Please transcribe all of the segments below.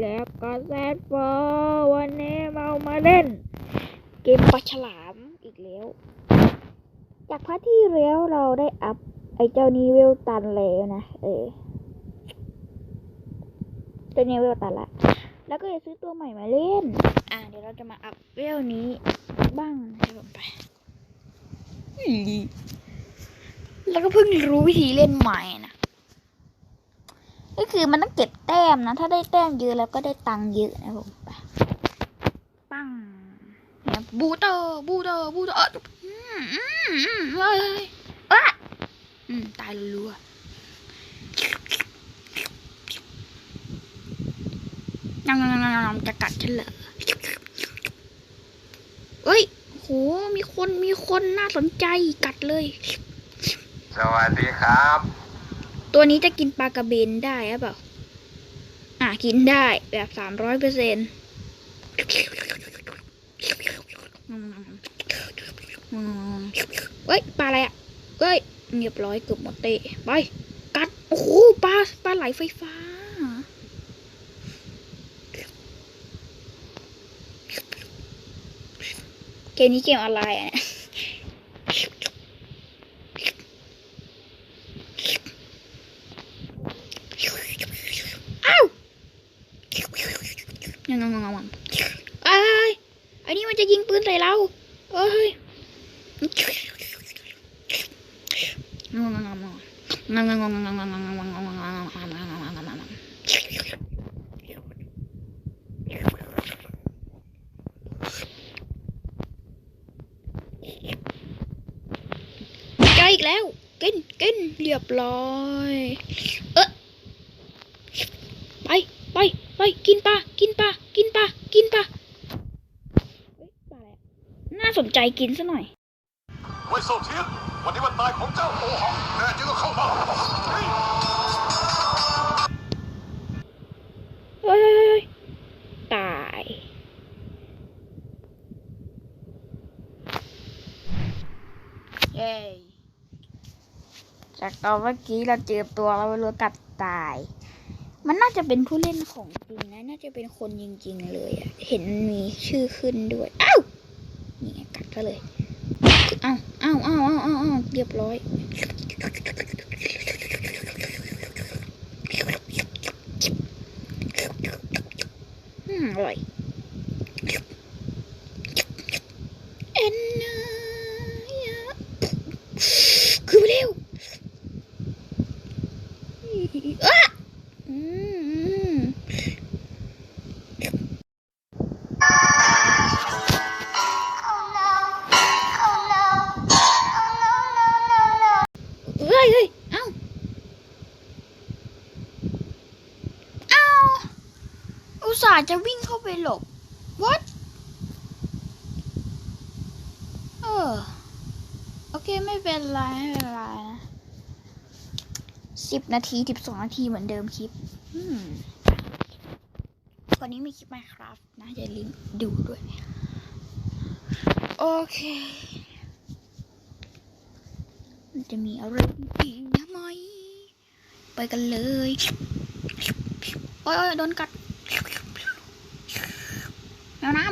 แล้วก็แซดโฟวันนี้เรามาเล่น เกมปลาฉลามอีกแล้ว จากพาร์ทที่แล้วเราได้อัพไอเจ้านี้เวลตันแล้วนะ เออเจ้านี้เวลตันละ แล้วก็จะซื้อตัวใหม่มาเล่น อ่าเดี๋ยวเราจะมาอัพเวลนี้บ้างนะครับไปแล้วก็เพิ่งรู้วิธีเล่นใหม่ ก็คือมันต้องเก็บแต้มนะ ถ้าได้แต้มเยอะแล้วก็ได้ตังค์เยอะนะผมไปปังเนี่ยบูเตอร์บูเตอร์บูเตอร์เอออืมอืมอืมเฮ้ยเอ้ยอืมตายรัวๆยังๆๆๆจะกัดฉันเหรอเฮ้ยโหมีคนมีคนน่าสนใจกัดเลย สวัสดีครับ ตัวนี้จะกินปลากระเบนได้หรือเปล่า อะกินได้แบบสามร้อยเปอร์เซ็นต์เฮ้ยปลาอะไรอะเฮ้ยเรียบร้อยเกือบหมดเตะไปกัดโอ้โหปลาปลาไหลไฟฟ้า เกมนี้เกมอะไรอะ กแล้ว กินกินเรียบร้อย เออไปไปไปกินปลากินปลากินปลากินปลาเฮ้ยปลาอะไรอะน่าสนใจกินซะหน่อยเว่ยโซเทียนวันนี้วันตายของเจ้าโอหังแน่จริงก็เข้ามา จากตอนเมื่อกี้เราเจอตัวเราไม่รู้กัดตาย มันน่าจะเป็นผู้เล่นของจริงนะ น่าจะเป็นคนจริง ๆ เลยอะเห็นมีชื่อขึ้นด้วย อ้าวนี่ไงกัดก็เลยอ้าวอ้าวอ้าวอ้าวอ้าวอ้าวเรียบร้อย อืมอร่อย อุตส่าห์จะวิ่งเข้าไปหลบ what เออ โอเคไม่เป็นไร ไม่เป็นไรนะสิบนาทีสิบสองนาทีเหมือนเดิมคลิปอืมวันนี้มีคลิป Minecraft นะอย่าลืมดูด้วย โอเค มันจะมีอะไรอีกนะไหมไปกันเลย โอ้ยโอ้ยโดนกัด แมวน้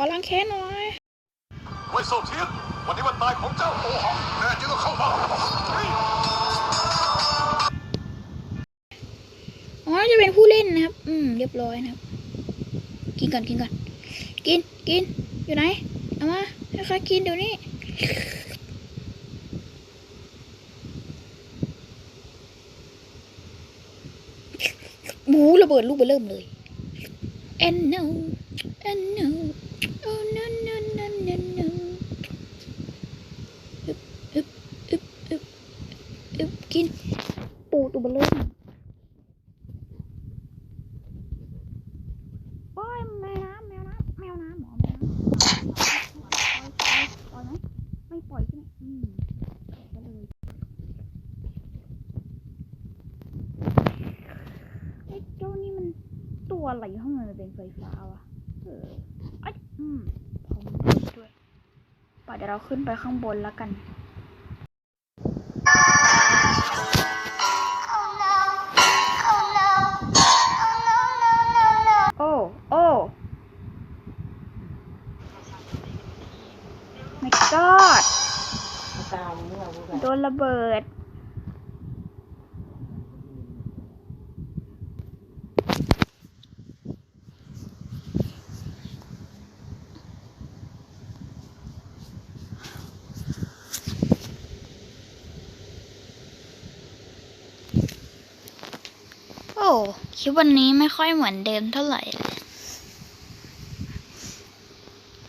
อล้างแค้นหน่อยเว่ยโซเทียนวันนี้วันตายของเจ้าโอหังแน่จริงก็เข้ามาเฮ้ยอ๋อจะเป็นผู้เล่นนะครับ อืม เรียบร้อยนะครับ กินก่อนกินก่อน กินกินอยู่ไหน เอามาให้ข้ากินเดี๋ยวนี้บูระเบิดลูกเบอร์เริ่มเลย and no ตัวเลเล่โอ้ยแมวน้ำแมวน้ำแมวน้ำหมอแมวปล่อยไหมไม่ปล่อยใช่ไหมอืไอ้เจ้านี่มันตัวอะไรข้างในเป็นไฟฟ้าวะเออไออืมผมด้วยป่ะเดี๋ยวเราขึ้นไปข้างบนแล้วกัน ระเบิด โอ้คลิปวันนี้ไม่ค่อยเหมือนเดิมเท่าไหร่เลย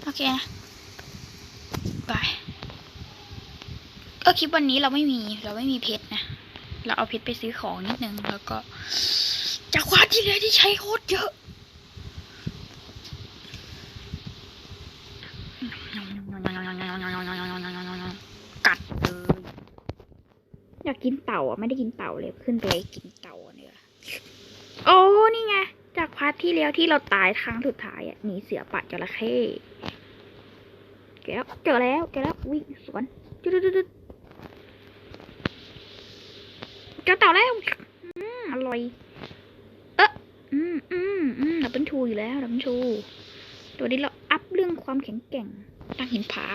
โอเคนะบาย ก็คลิปวันนี้เราไม่มีเราไม่มีเพชรนะ เราเอาเพชรไปซื้อของนิดนึงแล้วก็ จากความที่แล้วที่ใช้โคตรเยอะกัดเลยอยากกินเต่าอะไม่ได้กินเต่าเลยขึ้นไปกินเต่าอะเนี่ยโอ้นี่ไงจากพาร์ทที่แล้วที่เราตายครั้งสุดท้ายอะหนีเสือปัดจระเข้เจอแล้วเจอแล้วเจอแล้ววิ่งสวนจุดจุด เจอเต่าแล้วอืมอร่อย เอ๊ะอืมอืมอืมดับเบิลชูอยู่แล้วดับเบิลชู ตัวนี้เราอัพเรื่องความแข็งแกร่งตั้งหินผา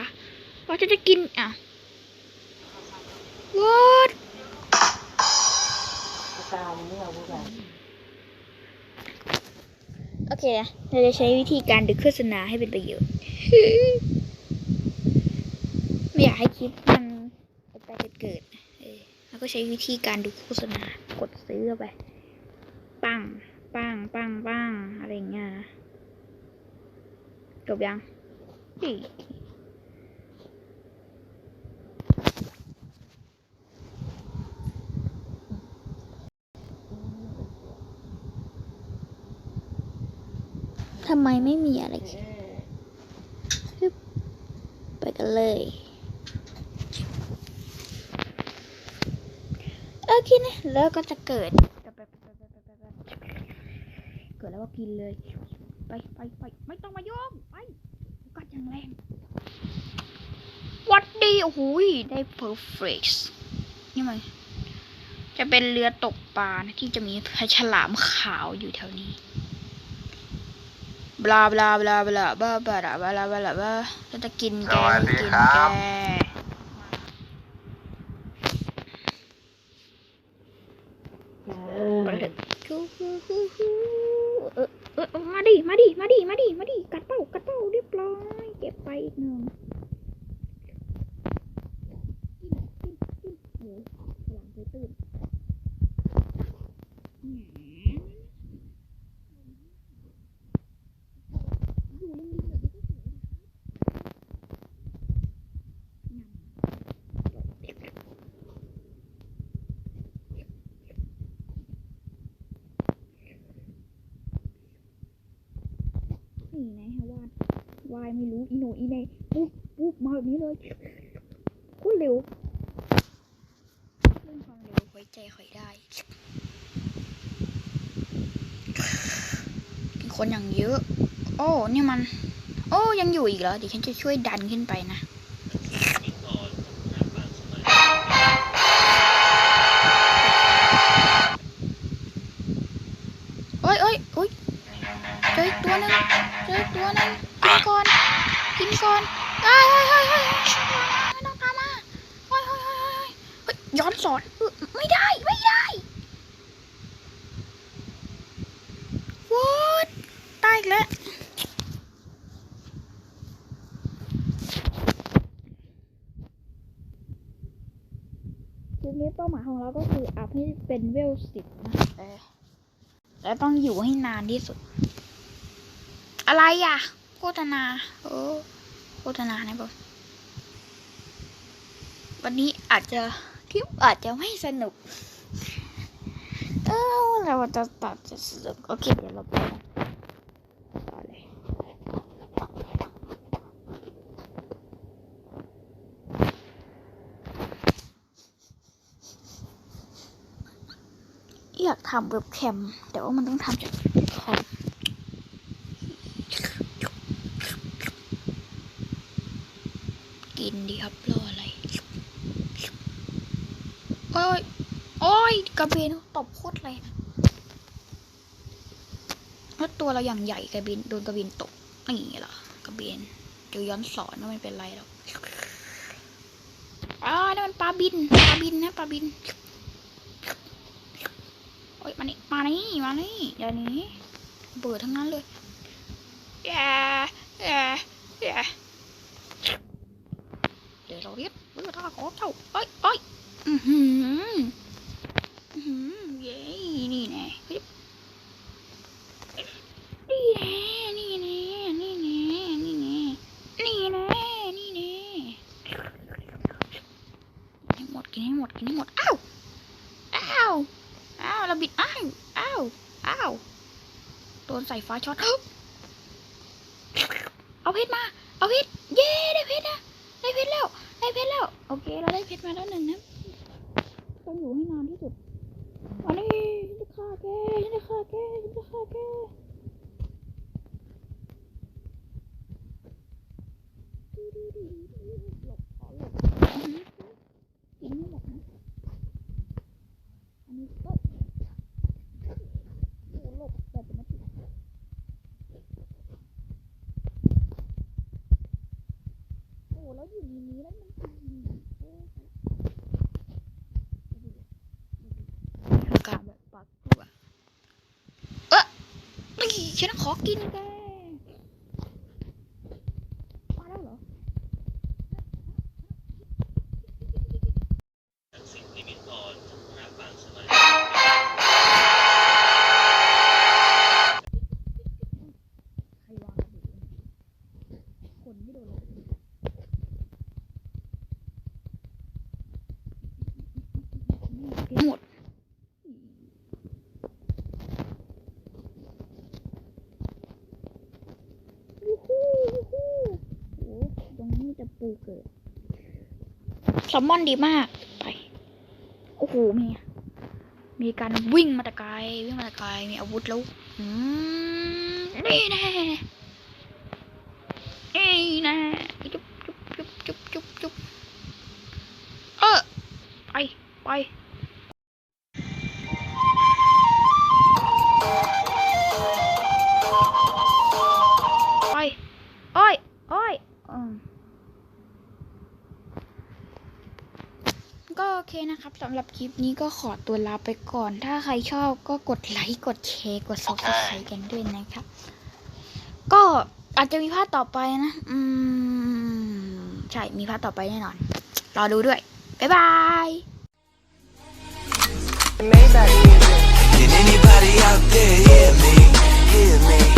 เราจะจะกินอะ what ตามเมื่อดโอเค เราจะใช้วิธีการดึกโฆษณาให้เป็นประโยชน์ ไม่อยากให้คลิปมันไปเกิด แล้วก็ใช้วิธีการดูโฆษณากดซื้อไป ปังปังปังปังอะไรเงี้ยจบยังทำไมไม่มีอะไร ไปกันเลย กินแล้วก็จะเกิด เกิดแล้วก็กินเลย ไปไปไปไม่ต้องมายุ่งไปกัดอย่างแรงวัดดีโอ้โได้เพอร์เฟกต์นี่มันจะเป็นเรือตกปลานะที่จะมีฉลามขาวอยู่แถวนี้บลาบลาบลาบลาบ้าบลาบลาบลาบลาจะกินแกกินแก อีกหนึ่งกินกินกินโอ้ยหลังไปตื่นสี่ในฮะวาด วายไม่รู้อีโนอีเนปุ๊บปุ๊บมาแบบนี้เลยโคตรเร็วเรื่องความเร็วไว้ใจคอยได้ คนอย่างเยอะ โอ้เนี่ยมัน โอ้ ยังอยู่อีกเหรอเดี๋ยวฉันจะช่วยดันขึ้นไปนะ ลิปนี้เป้าหมายของเราก็คืออัพให้เป็นเวลสิบนะเออและต้องอยู่ให้นานที่สุด อะไรอะโฆษณาโอ้โฆษณานะผมวันนี้อาจจะคลิปอาจจะไม่สนุก เออเราจะตัดจะสนุกโอเคเดี๋ยวเราไปกันต่อเลย ทำเว็บแคม แต่ว่ามันต้องทำจากคอมกินดีครับรออะไร โอ้ย โอ้ยกระเบนตบโคตรแรงแล้วตัวเราอย่างใหญ่กระเบนโดนกระเบนตกนี่เหรอกระเบนเจอย้อนสอนว่าไม่เป็นไรหรอกอ่านั่นมันปลาบิน ปลาบินนะปลาบิน มานี่มานี่มานี่เดี๋ยวนี้เบื่อทั้งนั้นเลยแย่แย่แย่เดี๋ยวเราเรียบเบื่อท่าขอเจ้าเอ้ยเอ้ยอือหือเย้นี่แน่เฮ้ยนี่แน่นี่แน่นี่แน่นี่แน่นี่แน่นี่แน่กินให้หมดกินให้หมดกินให้หมดอ้าวอ้าว อ้าวเราบิด อ้าว อ้าว อ้าว โดนใส่ฟ้าช็อต เอาเพชรมา เอาเพชร เย้ ได้เพชรนะ ได้เพชรแล้ว ได้เพชรแล้ว โอเค เราได้เพชรมาแล้วหนึ่งนะต้องอยู่ให้นานที่สุดอันนี้ฉันจะฆ่าแกฉันจะฆ่าแกฉันจะฆ่าแกหลบขอหลบกินไม่หมดนะ อันนี้ก็โอ้หลบแบบเป็นนาทีโอ้ แล้วอยู่ในนี้แล้วมันจะยิงโอ้การแบบปักตัวเออนี่ฉันขอกินแก ซลมอนดีมาก ไป โอ้โห มี มีการวิ่งมาตะไกลวิ่งมาตะไกลมีอาวุธแล้วอืมนี่แน่นี่แน่จุ๊บจุ๊บจุ๊บจุ๊บจุ๊บจุ๊บเออไป ไป ก็โอเคนะครับสำหรับคลิปนี้ก็ขอตัวลาไปก่อน ถ้าใครชอบก็กดไลค์กดแชร์กด subscribe กันด้วยนะครับ ก็อาจจะมีภาคต่อไปนะ อืม ใช่มีภาคต่อไปแน่นอน รอดูด้วย บ๊ายบาย Can anybody out there hear me? Hear me?